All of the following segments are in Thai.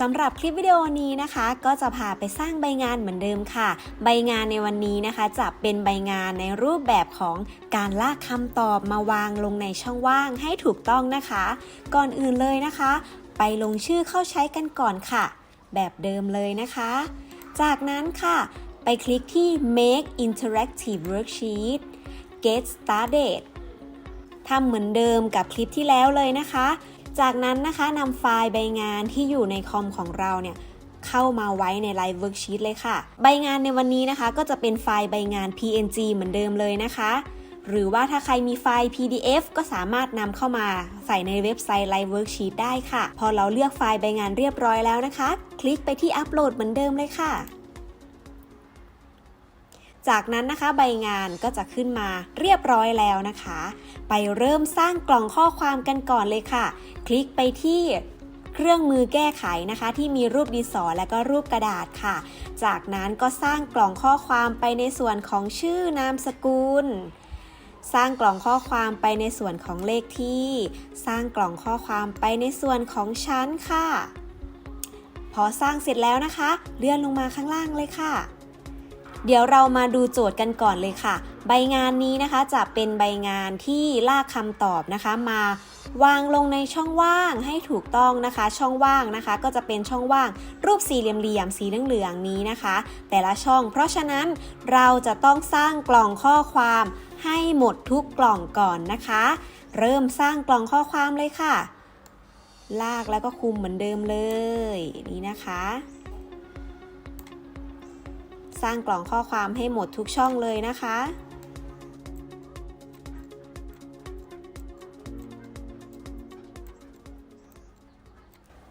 สำหรับคลิปวิดีโอนี้นะคะ ก็จะพาไปสร้างใบงานเหมือนเดิมค่ะ ใบงานในวันนี้นะคะ จะเป็นใบงานในรูปแบบของการลากคำตอบมาวางลงในช่องว่างให้ถูกต้องนะคะ ก่อนอื่นเลยนะคะ ไปลงชื่อเข้าใช้กันก่อนค่ะ แบบเดิมเลยนะคะ จากนั้นค่ะ ไปคลิกที่ make interactive worksheet get started ทำเหมือนเดิมกับคลิปที่แล้วเลยนะคะ จากนั้นนะคะนำไฟล์ใบงานที่อยู่ในคอมของเราเนี่ยเข้ามาไว้ใน Live Worksheet เลยค่ะ ใบงานในวันนี้นะคะ ก็จะเป็นไฟล์ใบงาน PNG เหมือนเดิมเลยนะคะ หรือว่าถ้าใครมีไฟล์ PDF ก็สามารถนำเข้ามาใส่ในเว็บไซต์ Live Worksheet ได้ค่ะ พอเราเลือกไฟล์ใบงานเรียบร้อยแล้วนะคะ คลิกไปที่อัปโหลดเหมือนเดิมเลยค่ะ จากนั้นนะคะใบงานก็จะขึ้นมาเรียบร้อยแล้วนะคะ ไปเริ่มสร้างกล่องข้อความกันก่อนเลยค่ะ คลิกไปที่เครื่องมือแก้ไขนะคะ ที่มีรูปดินสอและก็รูปกระดาษค่ะ จากนั้นก็สร้างกล่องข้อความไปในส่วนของชื่อนามสกุล สร้างกล่องข้อความไปในส่วนของเลขที่ สร้างกล่องข้อความไปในส่วนของชั้นค่ะ พอสร้างเสร็จแล้วนะคะ เลื่อนลงมาข้างล่างเลยค่ะ เดี๋ยวเรามาดูโจทย์กันก่อนเลยค่ะ ใบงานนี้นะคะจะเป็นใบงานที่ลากคำตอบนะคะมาวางลงในช่องว่างให้ถูกต้องนะคะ ช่องว่างนะคะ ก็จะเป็นช่องว่างรูปสี่เหลี่ยมสีเหลืองๆนี้นะคะ แต่ละช่อง เพราะฉะนั้นเราจะต้องสร้างกล่องข้อความให้หมดทุกกล่องก่อนนะคะ เริ่มสร้างกล่องข้อความเลยค่ะ ลากแล้วก็คุมเหมือนเดิมเลย นี่นะคะ สร้างกล่องข้อความให้หมดทุกช่องเลยนะคะ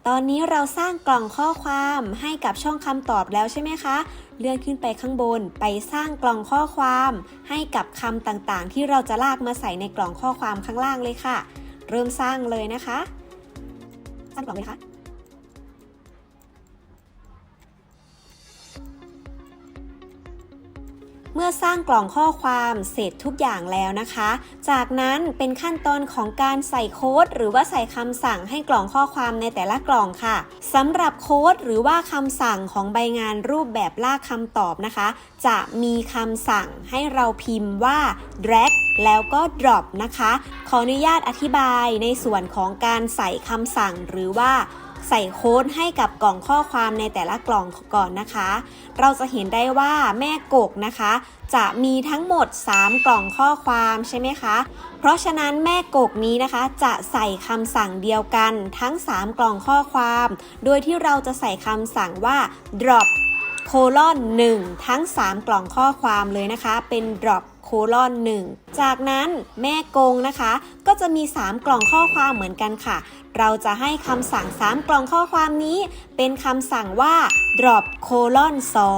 ตอนนี้เราสร้างกล่องข้อความให้กับช่องคำตอบแล้วใช่ไหมคะ เลื่อนขึ้นไปข้างบนไปสร้างกล่องข้อความ ให้กับคำต่างๆ ที่เราจะลากมาใส่ในกล่องข้อความข้างล่างเลยค่ะ เริ่มสร้างเลยนะคะ สร้างกล่องเลยค่ะ เมื่อสร้างกล่องข้อความเสร็จทุกอย่างแล้วนะคะ จากนั้นเป็นขั้นตอนของการใส่โค้ดหรือว่าใส่คำสั่งให้กล่องข้อความในแต่ละกล่องค่ะสำหรับโค้ดหรือว่าคำสั่งของใบงานรูปแบบลากคำตอบนะคะ จะมีคำสั่งให้เราพิมพ์ว่า drag แล้วก็ drop นะคะ ขออนุญาตอธิบายในส่วนของการใส่คำสั่งหรือว่า ใส่โค้ดให้กับกล่องข้อความในแต่ละกล่องก่อนนะคะ เราจะเห็นได้ว่าแม่กกนะคะ จะมีทั้งหมด 3 กล่องข้อความใช่ไหมคะ เพราะฉะนั้นแม่กกนี้นะคะ จะใส่คำสั่งเดียวกันทั้ง 3 กล่องข้อความ โดยที่เราจะใส่คำสั่งว่า drop โคลอน1ทั้ง 3 กล่องข้อความเลยนะคะ เป็น drop คลอน 1 จากนั้นแม่กงนะคะ ก็จะมี 3 กล่องข้อความเหมือนกันค่ะ เราจะให้คำสั่ง 3 กล่องข้อความนี้ เป็นคำสั่งว่า drop โคลอน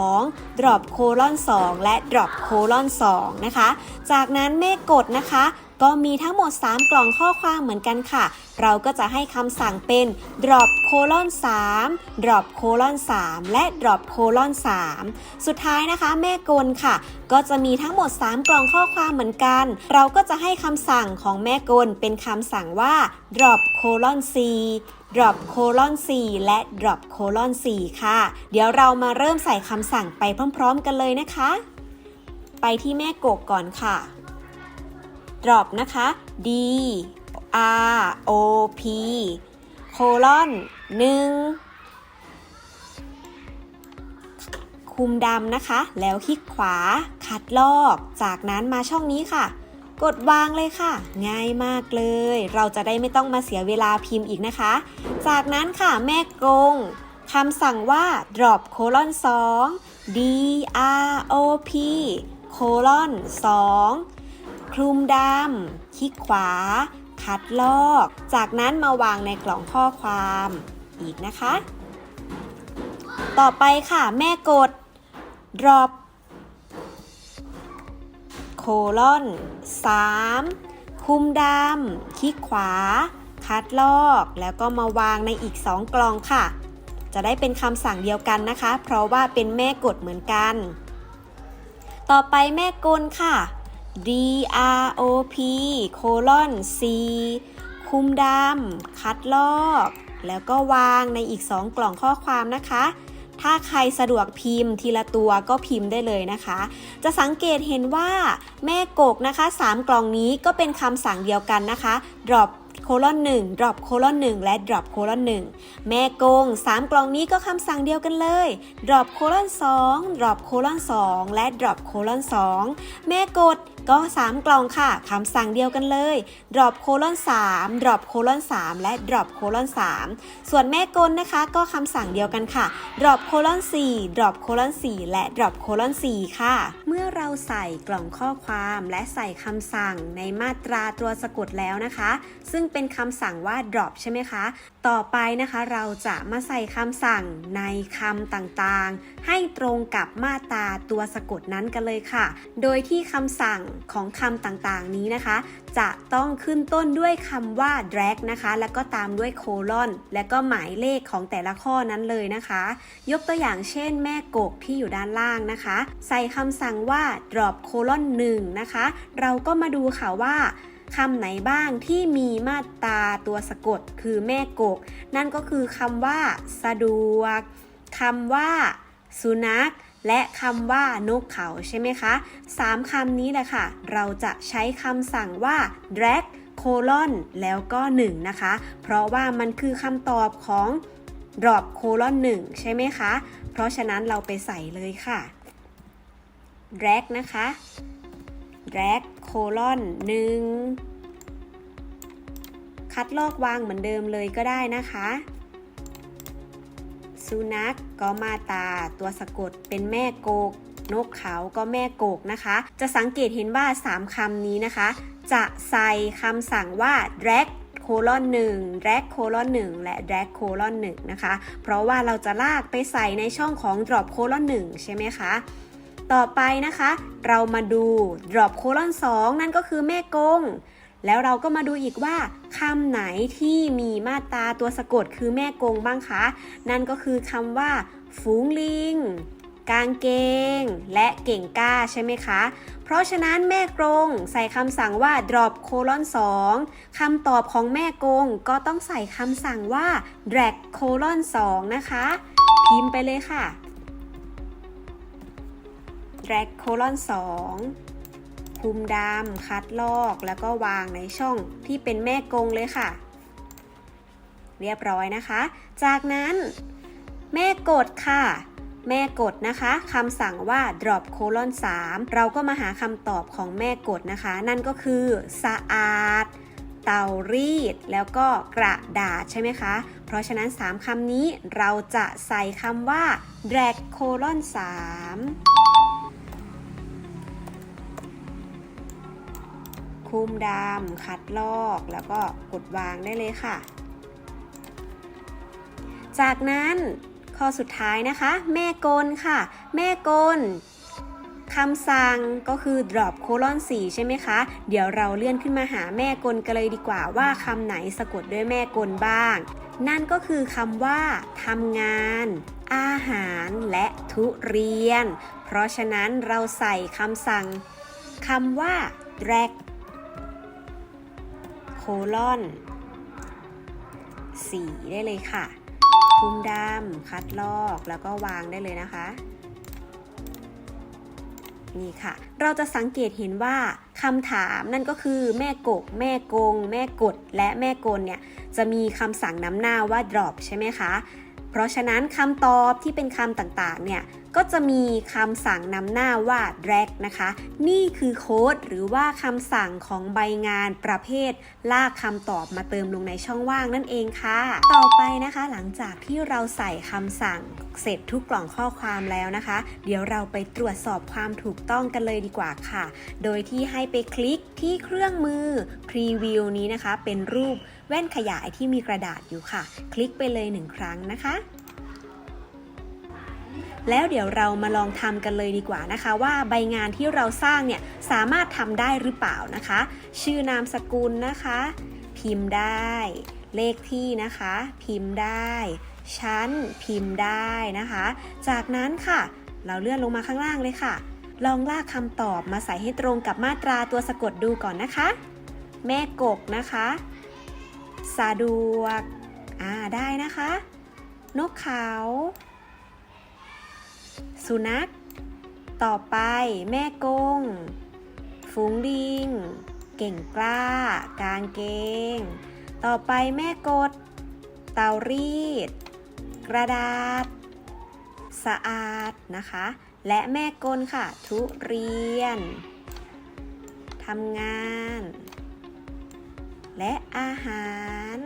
2 drop โคลอน2และ drop โคลอน2นะคะ จากนั้นแม่กดนะคะ ก็มีทั้งหมด 3 กล่องข้อความเหมือนกันค่ะ เราก็จะให้คำสั่งเป็น drop โคลอน3 drop โคลอน3และ drop โคลอน3สุดท้ายนะคะ แม่กลค่ะ ก็จะมีทั้งหมด 3 กล่องข้อความเหมือนกัน เราก็จะให้คำสั่งของแม่กลเป็นคำสั่งว่า drop โคลอน4 drop โคลอน4และ drop โคลอน4ค่ะ เดี๋ยวเรามาเริ่มใส่คำสั่งไปพร้อม ๆ กันเลยนะคะ ไปที่แม่กกก่อนค่ะ drop นะคะ d r o p โคลอน1คุมดำนะคะ แล้วคลิกขวาคัดลอก จากนั้นมาช่องนี้ค่ะ กดวางเลยค่ะ ง่ายมากเลย เราจะได้ไม่ต้องมาเสียเวลาพิมพ์อีกนะคะ จากนั้นค่ะแม่กรงคำสั่งว่า drop โคลอน2 d r o p โคลอน2 คลุมดำคลิกขวา คัดลอก จากนั้นมาวางในกล่องข้อความอีกนะคะ ต่อไปค่ะแม่กด drop โคลอน3คุมดำคลิกขวา คัดลอก แล้วก็มาวางในอีก 2 กล่องค่ะ จะได้เป็นคำสั่งเดียวกันนะคะ เพราะว่าเป็นแม่กดเหมือนกัน ต่อไปแม่กลค่ะ D R O P โคลอน C คุมดำ คัดลอก แล้วก็วางในอีก 2 กล่องข้อความนะคะ ถ้าใครสะดวกพิมพ์ทีละตัวก็พิมพ์ได้เลยนะคะ จะสังเกตเห็นว่าแม่กกนะคะ 3 กล่องนี้ก็เป็นคำสั่งเดียวกันนะคะ drop โคลอน1 drop โคลอน1และ drop โคลอน1แม่กง 3 กล่องนี้ก็คำสั่งเดียวกันเลย drop โคลอน2 drop โคลอน2และ drop โคลอน2แม่กด ก็ 3 กล่องค่ะคำสั่งเดียวกันเลย drop โคลอน3 drop โคลอน3และ drop โคลอน3ส่วนแม่กลนะคะ ก็คำสั่งเดียวกันค่ะ drop โคลอน4 drop โคลอน4และ drop โคลอน4ค่ะ มื่อเราใส่กล่องข้อความและใส่คำสั่งในมาตราตัวสะกดแล้วนะคะ ซึ่งเป็นคำสั่งว่า drop ใช่ไหมคะ ต่อไปนะคะเราจะมาใส่คำสั่งในคำต่างๆ ให้ตรงกับมาตราตัวสะกดนั้นกันเลยค่ะ โดยที่คำสั่งของคำต่างๆนี้นะคะ จะต้องขึ้นต้นด้วยคำว่า drag นะคะ แล้วก็ตามด้วยโคลอน และก็หมายเลขของแต่ละข้อนั้นเลยนะคะ ยกตัวอย่างเช่น แม่กกที่อยู่ด้านล่างนะคะ ใส่คำสั่งว่า drop โคลอน1นะคะ เราก็มาดูค่ะว่าคำไหนบ้างที่มีมาตราตัวสะกดคือแม่กก นั่นก็คือคำว่า สะดวกคำว่า สุนัข และคำว่านกเขาใช่ไหมคะสามคำนี้แหละค่ะ เราจะใช้คำสั่งว่า drag โคลอนแล้วก็ 1 นะคะ เพราะว่ามันคือคำตอบของ drop โคลอน1ใช่ไหมคะ เพราะฉะนั้นเราไปใส่เลยค่ะ drag นะคะ drag โคลอน1คัดลอกวางเหมือนเดิมเลยก็ได้นะคะ สุนัขก็มาตา ตัวสะกดเป็นแม่โกก นกเขาก็แม่โกกนะคะ จะสังเกตเห็นว่า 3คำนี้นะคะ จะใส่คำสั่งว่า drag โคลอน1 drag โคลอน1และ drag โคลอน1นะคะ เพราะว่าเราจะลากไปใส่ในช่องของ drop โคลอน1ใช่ไหมคะ ต่อไปนะคะ เรามาดู drop โคลอน2นั่นก็คือแม่กง แล้วเราก็มาดูอีกว่าคำไหนที่มีมาตราตัวสะกดคือแม่กงบ้างคะ นั่นก็คือคำว่า ฝูงลิง กางเกง และเก่งกล้าใช่ไหมคะ เพราะฉะนั้นแม่กรงใส่คำสั่งว่า drop โคลอน2คำตอบของแม่กงก็ต้องใส่คำสั่งว่า drag โคลอน2นะคะ พิมพ์ไปเลยค่ะ drag โคลุมดำคัดลอกแล้วก็วางในช่องที่เป็นแม่กงเลยค่ะ เรียบร้อยนะคะ จากนั้นแม่กดค่ะ แม่กดนะคะคำสั่งว่า drop โคลอน3เราก็มาหาคำตอบของแม่กดนะคะ นั่นก็คือ สะอาด เตารีด แล้วก็กระดาษใช่ไหมคะ เพราะฉะนั้น 3คำนี้เราจะใส่คำว่า drag โคลุมดำคัดลอกแล้วก็กดวางได้เลยค่ะ จากนั้นข้อสุดท้ายนะคะ แม่กลค่ะ แม่กลคำสั่งก็คือ drop โคลอน4ใช่ไหมคะ เดี๋ยวเราเลื่อนขึ้นมาหาแม่กลกันเลยดีกว่าว่าคำไหนสะกดด้วยแม่กลบ้าง นั่นก็คือคำว่าทำงาน อาหารและทุเรียน เพราะฉะนั้นเราใส่คำสั่งคำว่า drag โคลอน4ได้เลยค่ะ คุมดำคัดลอกแล้วก็วางได้เลยนะคะ นี่ค่ะ เราจะสังเกตเห็นว่าคำถามนั่นก็คือแม่กก แม่กง แม่กด และแม่กลเนี่ย จะมีคำสั่งนำหน้าว่า drop ใช่ไหมคะ เพราะฉะนั้นคำตอบที่เป็นคำต่างๆเนี่ย ก็จะมีคำสั่งนำหน้าว่า drag นะคะ นี่คือโค้ดหรือว่าคำสั่งของใบงานประเภท ลากคำตอบมาเติมลงในช่องว่างนั่นเองค่ะ ต่อไปนะคะหลังจากที่เราใส่คำสั่งเสร็จทุกกล่องข้อความแล้วนะคะ เดี๋ยวเราไปตรวจสอบความถูกต้องกันเลยดีกว่าค่ะ โดยที่ให้ไปคลิกที่เครื่องมือ Preview นี้นะคะ เป็นรูปแว่นขยายที่มีกระดาษอยู่ค่ะ คลิกไปเลยหนึ่งครั้งนะคะ แล้วเดี๋ยวเรามาลองทำกันเลยดีกว่านะคะ ว่าใบงานที่เราสร้างเนี่ยสามารถทำได้หรือเปล่านะคะ ชื่อนามสกุลนะคะ พิมพ์ได้ เลขที่นะคะ พิมพ์ได้ชั้นพิมพ์ได้นะคะ จากนั้นค่ะ เราเลื่อนลงมาข้างล่างเลยค่ะ ลองลากคำตอบมาใส่ให้ตรงกับมาตราตัวสะกดดูก่อนนะคะ แม่กกนะคะสะดวกอ่าได้นะคะ นกเขา สุนัข ต่อไปแม่กง ฝูงลิง เก่งกล้า กางเกง ต่อไปแม่กด เตารีด กระดาษ สะอาดนะคะ และแม่กลค่ะ ทุเรียนทำงาน และอาหาร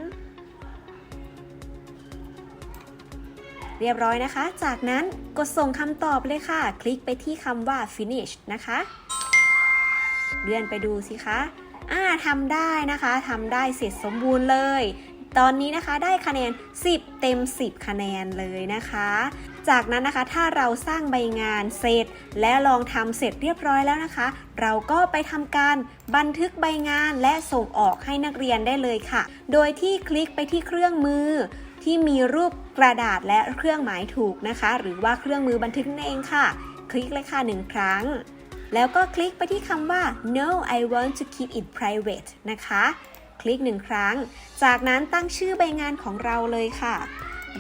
เรียบร้อยนะคะ จากนั้นกดส่งคำตอบเลยค่ะ คลิกไปที่คำว่า finish นะคะ เลื่อนไปดูสิคะอ่าทำได้นะคะทำได้เสร็จสมบูรณ์เลย ตอนนี้นะคะได้คะแนน 10 เต็ม 10 คะแนนเลยนะคะ จากนั้นนะคะถ้าเราสร้างใบงานเสร็จ และลองทำเสร็จเรียบร้อยแล้วนะคะ เราก็ไปทำการบันทึกใบงานและส่งออกให้นักเรียนได้เลยค่ะ โดยที่คลิกไปที่เครื่องมือที่มีรูป กระดาษและเครื่องหมายถูกนะคะ หรือว่าเครื่องมือบันทึกนั่นเองค่ะ คลิกเลยค่ะหนึ่งครั้ง แล้วก็คลิกไปที่คำว่า no I want to keep it private นะคะ คลิกหนึ่งครั้ง จากนั้นตั้งชื่อใบงานของเราเลยค่ะ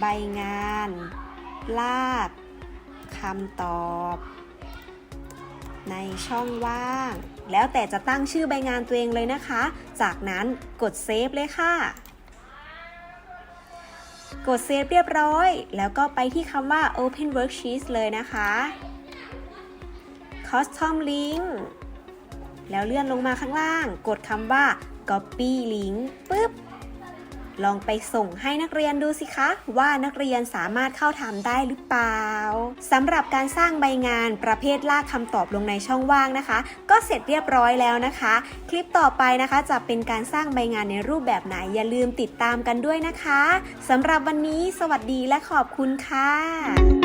ใบงาน ลากคำตอบ ในช่องว่าง แล้วแต่จะตั้งชื่อใบงานตัวเองเลยนะคะ จากนั้นกดเซฟเลยค่ะ กดเซฟเรียบร้อย แล้วก็ไปที่คำว่า Open Worksheet เลยนะคะ Custom Link แล้วเลื่อนลงมาข้างล่าง กดคำว่า Copy Link ปึ๊บ ลองไปส่งให้นักเรียนดูสิคะ ว่านักเรียนสามารถเข้าทำได้หรือเปล่าสำหรับการสร้างใบงานประเภทลากคำตอบลงในช่องว่างนะคะ ก็เสร็จเรียบร้อยแล้วนะคะ คลิปต่อไปนะคะจะเป็นการสร้างใบงานในรูปแบบไหนอย่าลืมติดตามกันด้วยนะคะสำหรับวันนี้สวัสดีและขอบคุณค่ะ